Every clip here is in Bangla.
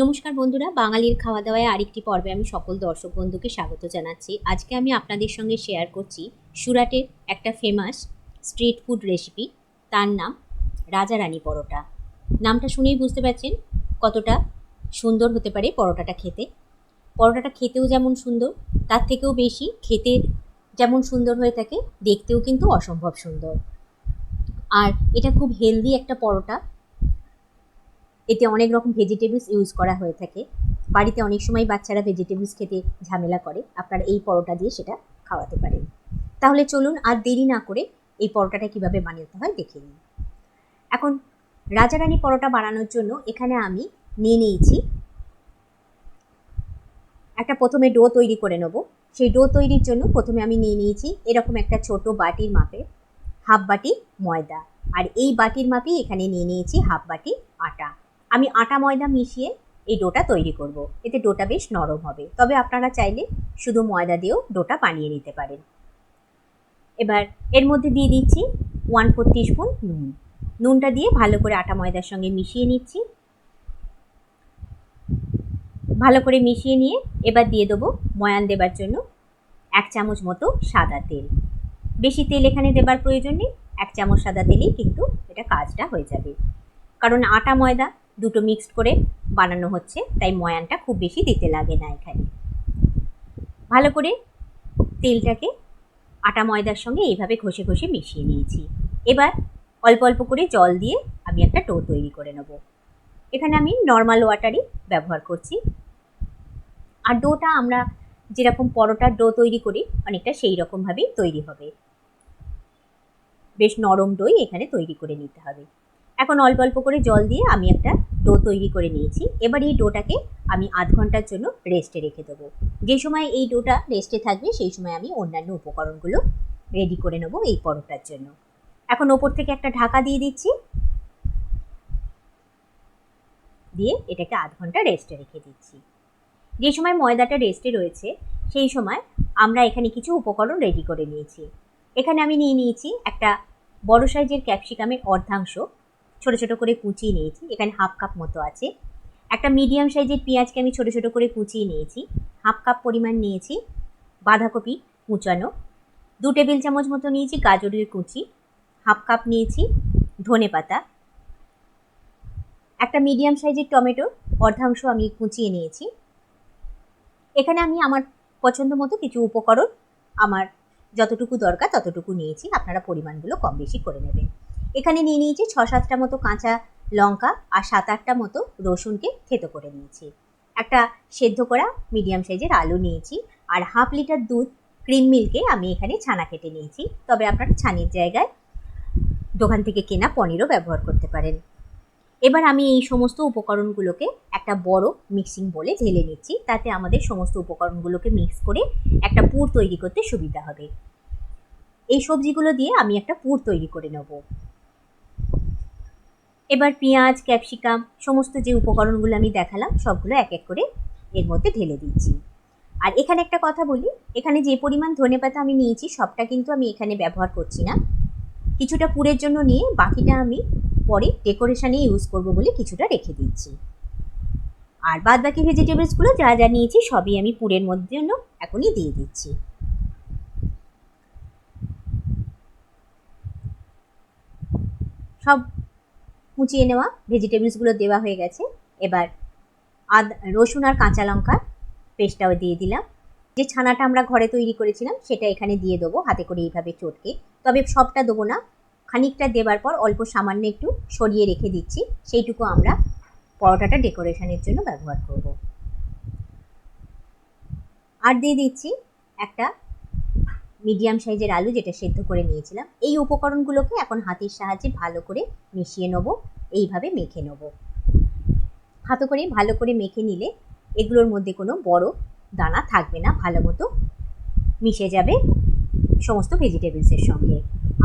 নমস্কার বন্ধুরা, বাঙালির খাওয়া দাওয়ায় আরেকটি পর্বে আমি সকল দর্শক বন্ধুকে স্বাগত জানাচ্ছি। আজকে আমি আপনাদের সঙ্গে শেয়ার করছি সুরাটের একটা ফেমাস স্ট্রিট ফুড রেসিপি তার নাম রাজা রানী পরোটা। নামটা শুনেই বুঝতে পারছেন কতটা সুন্দর হতে পারে পরোটাটা খেতে। পরোটাটা খেতেও যেমন সুন্দর, তার থেকেও বেশি খেতে যেমন সুন্দর হয়ে থাকে, দেখতেও কিন্তু অসম্ভব সুন্দর। আর এটা খুব হেলদি একটা পরোটা এতে অনেক রকম ভেজিটেবলস ইউজ করা হয়ে থাকে। বাড়িতে অনেক সময় বাচ্চারা ভেজিটেবলস খেতে ঝামেলা করে। আপনারা এই পরোটা দিয়ে সেটা খাওয়াতে পারেন। তাহলে চলুন আর দেরি না করে এই পরোটাটা কীভাবে বানাতে হয় দেখে নিন এখন রাজারানী পরোটা বানানোর জন্য এখানে আমি নিয়ে নিয়েছি একটা প্রথমে ডো তৈরি করে নেব। সেই ডো তৈরির জন্য প্রথমে আমি নিয়ে নিয়েছি এরকম একটা ছোট বাটির মাপে হাফ বাটি ময়দা। আর এই বাটির মাপেই এখানে নিয়ে নিয়েছি হাফ বাটি আটা। আমি আটা ময়দা মিশিয়ে এই ডোটা তৈরি করব। এতে ডোটা বেশ নরম হবে। তবে আপনারা চাইলে শুধু ময়দা দিয়েও ডোটা বানিয়ে নিতে পারেন। এবার এর মধ্যে দিয়ে দিচ্ছি ওয়ান ফোর স্পুন নুন। নুনটা দিয়ে ভালো করে আটা ময়দার সঙ্গে মিশিয়ে নিচ্ছি। ভালো করে মিশিয়ে নিয়ে এবার দিয়ে দেবো ময়ান দেবার জন্য এক চামচ মতো সাদা তেল। বেশি তেল এখানে দেবার প্রয়োজন নেই। এক চামচ সাদা তেলেই কিন্তু এটা কাজটা হয়ে যাবে। কারণ আটা ময়দা দুটো মিক্সড করে বানানো হচ্ছে, তাই ময়ানটা খুব বেশি দিতে লাগে না এখানে। ভালো করে তেলটাকে আটা ময়দার সঙ্গে এইভাবে ঘষে ঘষে মিশিয়ে নিয়েছি। এবার অল্প অল্প করে জল দিয়ে আমি একটা টো তৈরি করে নেব। এখানে আমি নর্মাল ওয়াটারই ব্যবহার করছি। আর ডোটা আমরা যেরকম পরোটার ডো তৈরি করি, অনেকটা সেই রকমভাবেই তৈরি হবে। বেশ নরম দই এখানে তৈরি করে নিতে হবে। এখন অল্প অল্প করে জল দিয়ে আমি একটা ডো তৈরি করে নিয়েছি। এবার এই ডোটাকে আমি আধ ঘণ্টার জন্য রেস্টে রেখে দেবো। যে সময় এই ডোটা রেস্টে থাকবে, সেই সময় আমি অন্যান্য উপকরণগুলো রেডি করে নেব এই পরোটার জন্য। এখন ওপর থেকে একটা ঢাকা দিয়ে দিচ্ছি। দিয়ে এটাকে আধ ঘণ্টা রেস্টে রেখে দিচ্ছি। যে সময় ময়দাটা রেস্টে রয়েছে, সেই সময় আমরা এখানে কিছু উপকরণ রেডি করে নিয়েছি। এখানে আমি নিয়ে নিয়েছি একটা বড় সাইজের ক্যাপসিকামের অর্ধাংশ। ছোট ছোট করে কুচিয়ে নিয়েছি, এখানে হাফ কাপ মতো আছে। একটা মিডিয়াম সাইজের পেঁয়াজকে আমি ছোট ছোট করে কুচিয়ে নিয়েছি, হাফ কাপ পরিমাণ নিয়েছি বাঁধাকপি কুচানো, দু টেবিল চামচ মতো নিয়েছি গাজরের কুচি, হাফ কাপ নিয়েছি ধনে পাতা, একটা মিডিয়াম সাইজের টমেটো, অর্ধাংশ আমি কুচিয়ে নিয়েছি। এখানে আমি আমার পছন্দ মতো কিছু উপকরণ, আমার যতটুকু দরকার ততটুকু নিয়েছি, আপনারা পরিমাণগুলো কম বেশি করে নেবেন। এখানে নিয়ে নিয়েছি ছ সাতটা মতো কাঁচা লঙ্কা আর সাত আটটা মতো রসুনকে থেতো করে নিয়েছি। একটা সেদ্ধ করা মিডিয়াম সাইজের আলু নিয়েছি আর হাফ লিটার দুধ ক্রিম মিল্কে আমি এখানে ছানা কেটে নিয়েছি। তবে আপনারা ছানির জায়গায় দোকান থেকে কেনা পনিরও ব্যবহার করতে পারেন। এবার আমি এই সমস্ত উপকরণগুলোকে একটা বড় মিক্সিং বলে ঢেলে নিচ্ছি। তাতে আমাদের সমস্ত উপকরণগুলোকে মিক্স করে একটা পুর তৈরি করতে সুবিধা হবে। এই সবজিগুলো দিয়ে আমি একটা পুর তৈরি করে নেব। এবার পেঁয়াজ, ক্যাপসিকাম, সমস্ত যে উপকরণগুলো আমি দেখালাম, সবগুলো এক এক করে এর মধ্যে ঢেলে দিচ্ছি। আর এখানে একটা কথা বলি, এখানে যে পরিমাণ ধনে পাতা আমি নিয়েছি, সবটা কিন্তু আমি এখানে ব্যবহার করছি না। কিছুটা পুরের জন্য নিয়ে বাকিটা আমি পরে ডেকোরেশনে ইউজ করব বলে কিছুটা রেখে দিচ্ছি। আর বাদ বাকি ভেজিটেবলসগুলো যা যা নিয়েছি, সবই আমি পুরের মধ্যে এখনই দিয়ে দিচ্ছি। সব কুচিয়ে নেওয়া ভেজিটেবলসগুলো দেওয়া হয়ে গেছে। এবার আদ, রসুন আর কাঁচা লঙ্কা পেস্টটাও দিয়ে দিলাম। যে ছানাটা আমরা ঘরে তৈরি করেছিলাম, সেটা এখানে দিয়ে দেবো, হাতে করে এইভাবে চটকে। তবে সবটা দেবো না, খানিকটা দেবার পর অল্প সামান্য একটু সরিয়ে রেখে দিচ্ছি। সেইটুকু আমরা পরোটাটা ডেকোরেশনের জন্য ব্যবহার করব। আর দিয়ে দিচ্ছি একটা মিডিয়াম সাইজের আলু যেটা সেদ্ধ করে নিয়েছিলাম। এই উপকরণগুলোকে এখন হাতের সাহায্যে ভালো করে মিশিয়ে নেব, এইভাবে মেখে নেব। হাতে করে ভালো করে মেখে নিলে এগুলোর মধ্যে কোনো বড় দানা থাকবে না, ভালো মতো মিশে যাবে সমস্ত ভেজিটেবলসের সঙ্গে।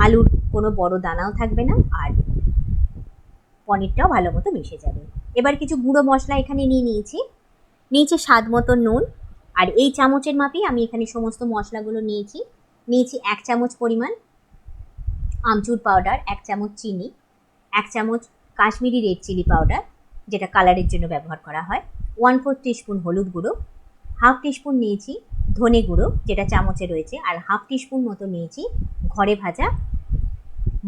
আলুর কোনো বড় দানাও থাকবে না আর পনিরটাও ভালো মতো মিশে যাবে। এবার কিছু গুঁড়ো মশলা এখানে নিয়ে নিয়েছি। নিয়েছি স্বাদ মতো নুন আর এই চামচের মাপেই আমি এখানে সমস্ত মশলাগুলো নিয়েছি। নিয়েছি এক চামচ পরিমাণ আমচুর পাউডার এক চামচ চিনি, এক চামচ কাশ্মীরি রেড চিলি পাউডার যেটা কালারের জন্য ব্যবহার করা হয় ওয়ান ফোর টিস্পুন হলুদ গুঁড়ো হাফ টিস্পুন নিয়েছি ধনে গুঁড়ো, যেটা চামচে রয়েছে, আর হাফ টিস্পুন মতো নিয়েছি ঘরে ভাজা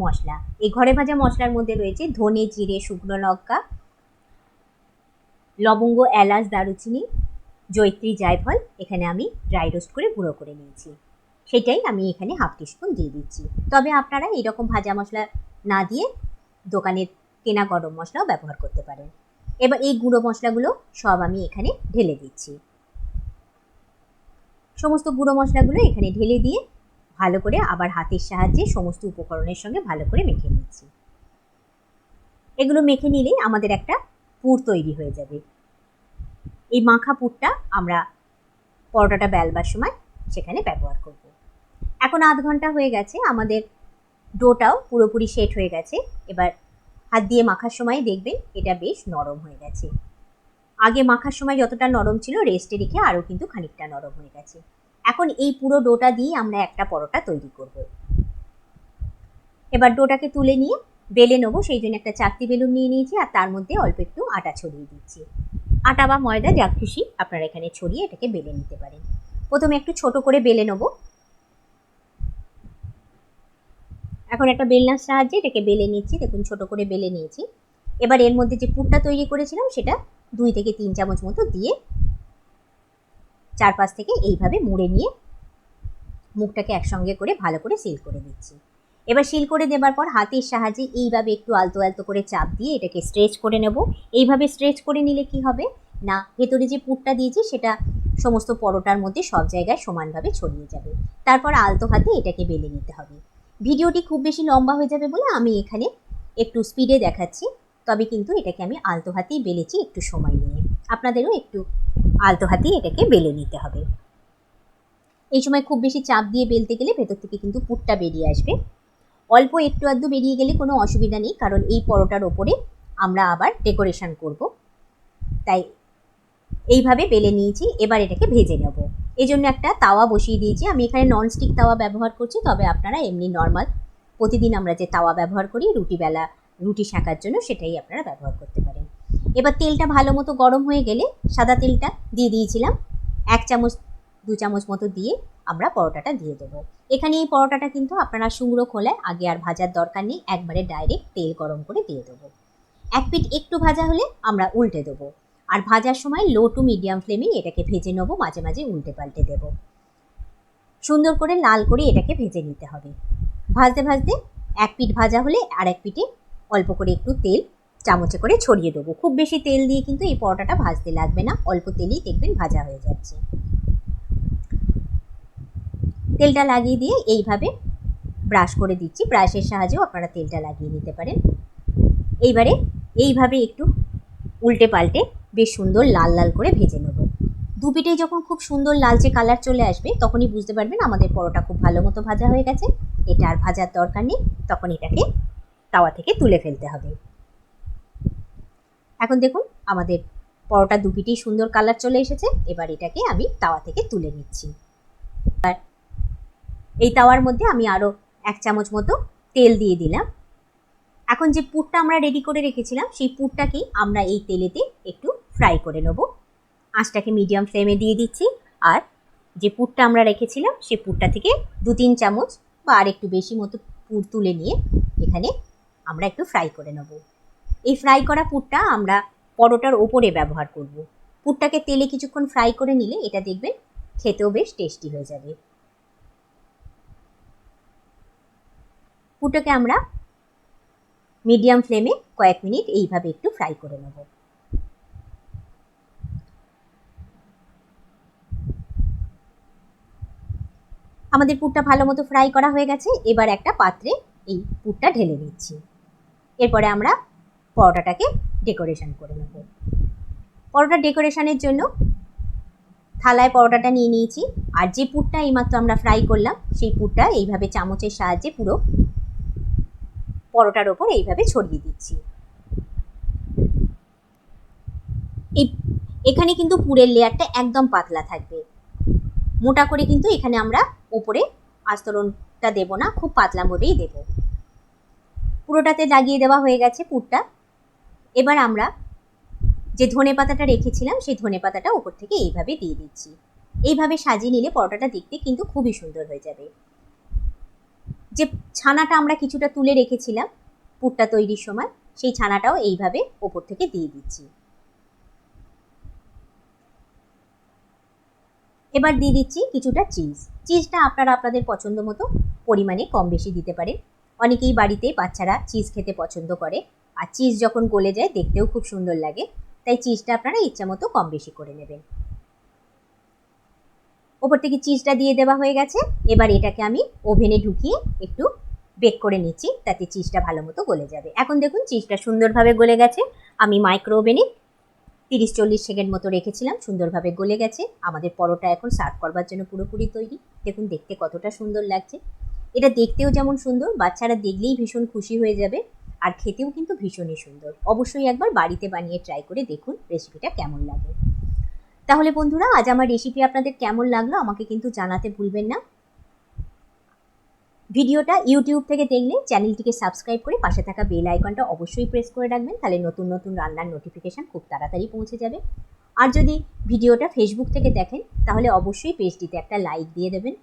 মশলা। এই ঘরে ভাজা মশলার মধ্যে রয়েছে ধনে, জিরে, শুকনো লঙ্কা, লবঙ্গ, এলাচ, দারুচিনি জৈত্রী জায়ফল, এখানে আমি ড্রাই রোস্ট করে গুঁড়ো করে নিয়েছি। সেটাই আমি এখানে হাফ টিস্পুন দিয়ে দিচ্ছি। তবে আপনারা এইরকম ভাজা মশলা না দিয়ে দোকানের কেনা গরম মশলাও ব্যবহার করতে পারেন। এবার এই গুঁড়ো মশলাগুলো সব আমি এখানে ঢেলে দিচ্ছি। সমস্ত গুঁড়ো মশলাগুলো এখানে ঢেলে দিয়ে ভালো করে আবার হাতের সাহায্যে সমস্ত উপকরণের সঙ্গে ভালো করে মেখে নিচ্ছি। এগুলো মেখে নিলেই আমাদের একটা পুর তৈরি হয়ে যাবে। এই মাখা পুরটা আমরা পরোটাটা বেলবার সময় সেখানে ব্যবহার করব। এখন আধ ঘণ্টা হয়ে গেছে, আমাদের ডোটাও পুরোপুরি সেট হয়ে গেছে। এবার হাত দিয়ে মাখার সময় দেখবেন এটা বেশ নরম হয়ে গেছে। আগে মাখার সময় যতটা নরম ছিল রেস্টে রেখে আরও কিন্তু খানিকটা নরম হয়ে গেছে। এখন এই পুরো ডোটা দিয়ে আমরা একটা পরোটা তৈরি করব। এবার ডোটাকে তুলে নিয়ে বেলে নেব, সেই জন্য একটা চাকতি বেলুন নিয়ে নিয়েছি, আর তার মধ্যে অল্প একটু আটা ছড়িয়ে দিচ্ছি। আটা বা ময়দা, যা খুশি আপনারা এখানে ছড়িয়ে এটাকে বেলে নিতে পারেন। প্রথমে একটু ছোট করে বেলে নেব। এখন একটা বেলনার সাহায্যে এটাকে বেলে নিচ্ছি, দেখুন ছোট করে বেলে নিয়েছি। এবার এর মধ্যে যে পুরটা তৈরি করেছিলাম, সেটা দুই থেকে তিন চামচ মতো দিয়ে চারপাশ থেকে এইভাবে মুড়ে নিয়ে মুখটাকে একসঙ্গে করে ভালো করে সিল করে দিচ্ছি এবার সিল করে দেবার পর হাতের সাহায্যে এইভাবে একটু আলতো আলতো করে চাপ দিয়ে এটাকে স্ট্রেচ করে নেব। এইভাবে স্ট্রেচ করে নিলে কি হবে? না, ভেতরে যে পুরটা দিয়েছি, সেটা সমস্ত পরোটার মধ্যে সব জায়গায় সমানভাবে ছড়িয়ে যাবে। তারপর আলতো হাতে এটাকে বেলে নিতে হবে। ভিডিওটি খুব বেশি লম্বা হয়ে যাবে বলে আমি এখানে একটু স্পিডে দেখাচ্ছি। তবে কিন্তু এটাকে আমি আলতো হাতেই বেলেছি একটু সময় নিয়ে। আপনাদেরও একটু আলতো হাতেই এটাকে বেলে নিতে হবে। এই সময় খুব বেশি চাপ দিয়ে বেলতে গেলে ভেতর থেকে কিন্তু পুরটা বেরিয়ে আসবে। অল্প একটু আধটু বেরিয়ে গেলে কোনো অসুবিধা নেই, কারণ এই পরোটার ওপরে আমরা আবার ডেকোরেশন করব। তাই এইভাবে বেলে নিয়েছি, এবার এটাকে ভেজে নেব। এই জন্য একটা তাওয়া বসিয়ে দিয়েছি। আমি এখানে ননস্টিক তাওয়া ব্যবহার করছি, তবে আপনারা এমনি নর্মাল প্রতিদিন আমরা যে তাওয়া ব্যবহার করি, রুটি বেলা, রুটি শাঁকার জন্য সেটাই আপনারা ব্যবহার করতে পারেন। এবার তেলটা ভালো মতো গরম হয়ে গেলে সাদা তেলটা দিয়ে দিয়েছিলাম। এক চামচ, দু চামচ মতো দিয়ে আমরা পরোটাটা দিয়ে দেবো। এখানে এই পরোটাটা কিন্তু আপনারা শুকনো খোলায় আগে আর ভাজার দরকার নেই, একবারে ডাইরেক্ট তেল গরম করে দিয়ে দেবো। এক পিঠ একটু ভাজা হলে আমরা উল্টে দেবো। আর ভাজার সময় লো টু মিডিয়াম ফ্লেমে এটাকে ভেজে নেব, মাঝে মাঝে উল্টে পাল্টে দেবো। সুন্দর করে লাল করে এটাকে ভেজে নিতে হবে। ভাজতে ভাজতে এক পিঠ ভাজা হলে আর এক পিঠে অল্প করে একটু তেল চামচে করে ছড়িয়ে দেবো। খুব বেশি তেল দিয়ে কিন্তু এই পরোটাটা ভাজতে লাগবে না, অল্প তেলেই দেখবেন ভাজা হয়ে যাচ্ছে। তেলটা লাগিয়ে দিয়ে এইভাবে ব্রাশ করে দিচ্ছি। ব্রাশের সাহায্যেও আপনারা তেলটা লাগিয়ে নিতে পারেন। এইবারে এইভাবে একটু উল্টে পাল্টে বেশ সুন্দর লাল লাল করে ভেজে নেব। দু পিঠেই যখন খুব সুন্দর লালচে কালার চলে আসবে, তখনই বুঝতে পারবেন আমাদের পরোটা খুব ভালো মতো ভাজা হয়ে গেছে। এটা আর ভাজার দরকার নেই, তখন এটাকে তাওয়া থেকে তুলে ফেলতে হবে। এখন দেখুন, আমাদের পরোটা দু পিঠেই সুন্দর কালার চলে এসেছে, এবার এটাকে আমি তাওয়া থেকে তুলে নিচ্ছি। আর এই তাওয়ার মধ্যে আমি আরও এক চামচ মতো তেল দিয়ে দিলাম। এখন যে পুরটা আমরা রেডি করে রেখেছিলাম, সেই পুরটাকেই আমরা এই তেলেতে একটু ফ্রাই করে নেব। আঁচটাকে মিডিয়াম ফ্লেমে দিয়ে দিচ্ছি। আর যে পুরটা আমরা রেখেছিলাম সেই পুরটা থেকে দু তিন চামচ বা আর একটু বেশি মতো পুর তুলে নিয়ে এখানে আমরা একটু ফ্রাই করে নেব। এই ফ্রাই করা পুরটা আমরা পরোটার ওপরে ব্যবহার করব। পুরটাকে তেলে কিছুক্ষণ ফ্রাই করে নিলে এটা দেখবেন খেতেও বেশ টেস্টি হয়ে যাবে। পুরটাকে আমরা মিডিয়াম ফ্লেমে কয়েক মিনিট এইভাবে একটু ফ্রাই করে নেব। আমাদের পুরটা ভালো মতো ফ্রাই করা হয়ে গেছে। এবার একটা পাত্রে এই পুরটা ঢেলে নিচ্ছি। এরপরে আমরা পরোটাটাকে ডেকোরেশন করে নেব। পরোটা ডেকোরেশনের জন্য থালায় পরোটাটা নিয়ে নিয়েছি। আর যে পুরটা এইমাত্র আমরা ফ্রাই করলাম, সেই পুরটা এইভাবে চামচের সাহায্যে পুরো পরোটার ওপর এইভাবে ছড়িয়ে দিচ্ছি। এই, এখানে কিন্তু পুরের লেয়ারটা একদম পাতলা থাকবে। মোটা করে কিন্তু এখানে আমরা ওপরে আস্তরণটা দেব না, খুব পাতলা ভাবেই দেব। পুরোটাতে লাগিয়ে দেওয়া হয়ে গেছে পুরটা। এবার আমরা যে ধনে পাতাটা রেখেছিলাম, সেই ধনে পাতাটা ওপর থেকে এইভাবে দিয়ে দিচ্ছি। এইভাবে সাজিয়ে নিলে পরোটাটা দেখতে কিন্তু খুবই সুন্দর হয়ে যাবে। যে ছানাটা আমরা কিছুটা তুলে রেখেছিলাম পুরটা তৈরির সময়, সেই ছানাটাও এইভাবে ওপর থেকে দিয়ে দিচ্ছি। এবার দিয়ে দিচ্ছি কিছুটা চিজ চিজটা আপনারা আপনাদের পছন্দ মতো পরিমাণে কম বেশি দিতে পারেন। অনেকেই বাড়িতে বাচ্চারা চিজ খেতে পছন্দ করে। আর চিজ যখন গলে যায়, দেখতেও খুব সুন্দর লাগে। তাই চিজটা আপনারা ইচ্ছা মতো কম বেশি করে নেবেন। ওপর থেকে চিজটা দিয়ে দেওয়া হয়ে গেছে। এবার এটাকে আমি ওভেনে ঢুকিয়ে একটু বেক করে নিচ্ছি। তাতে চিজটা ভালো মতো গলে যাবে। এখন দেখুন চিজটা সুন্দরভাবে গলে গেছে। আমি মাইক্রো ওভেনে তিরিশ চল্লিশ সেকেন্ড মতো রেখেছিলাম, সুন্দরভাবে গলে গেছে। আমাদের পরোটা এখন সার্ভ করবার জন্য পুরোপুরি তৈরি। দেখুন, দেখতে কতটা সুন্দর লাগছে। এটা দেখতেও যেমন সুন্দর, বাচ্চারা দেখলেই ভীষণ খুশি হয়ে যাবে আর খেতেও কিন্তু ভীষণই সুন্দর। অবশ্যই একবার বাড়িতে বানিয়ে ট্রাই করে দেখুন রেসিপিটা কেমন লাগে। তাহলে বন্ধুরা, আজ আমার রেসিপি আপনাদের কেমন লাগল আমাকে কিন্তু জানাতে ভুলবেন না। ভিডিওটা ইউটিউব থেকে দেখলে চ্যানেলটিকে সাবস্ক্রাইব করে পাশে থাকা বেল আইকনটা অবশ্যই প্রেস করে রাখবেন, তাহলে নতুন নতুন রান্নার নোটিফিকেশান খুব তাড়াতাড়ি পৌঁছে যাবে। আর যদি ভিডিওটা ফেসবুক থেকে দেখেন, তাহলে অবশ্যই পেজটিতে একটা লাইক দিয়ে দেবেন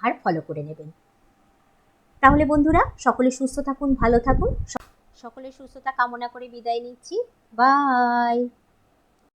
আর ফলো করে নেবেন। তাহলে বন্ধুরা, সকলে সুস্থ থাকুন, ভালো থাকুন। সকলের সুস্থতা কামনা করে বিদায় নিচ্ছি। বাই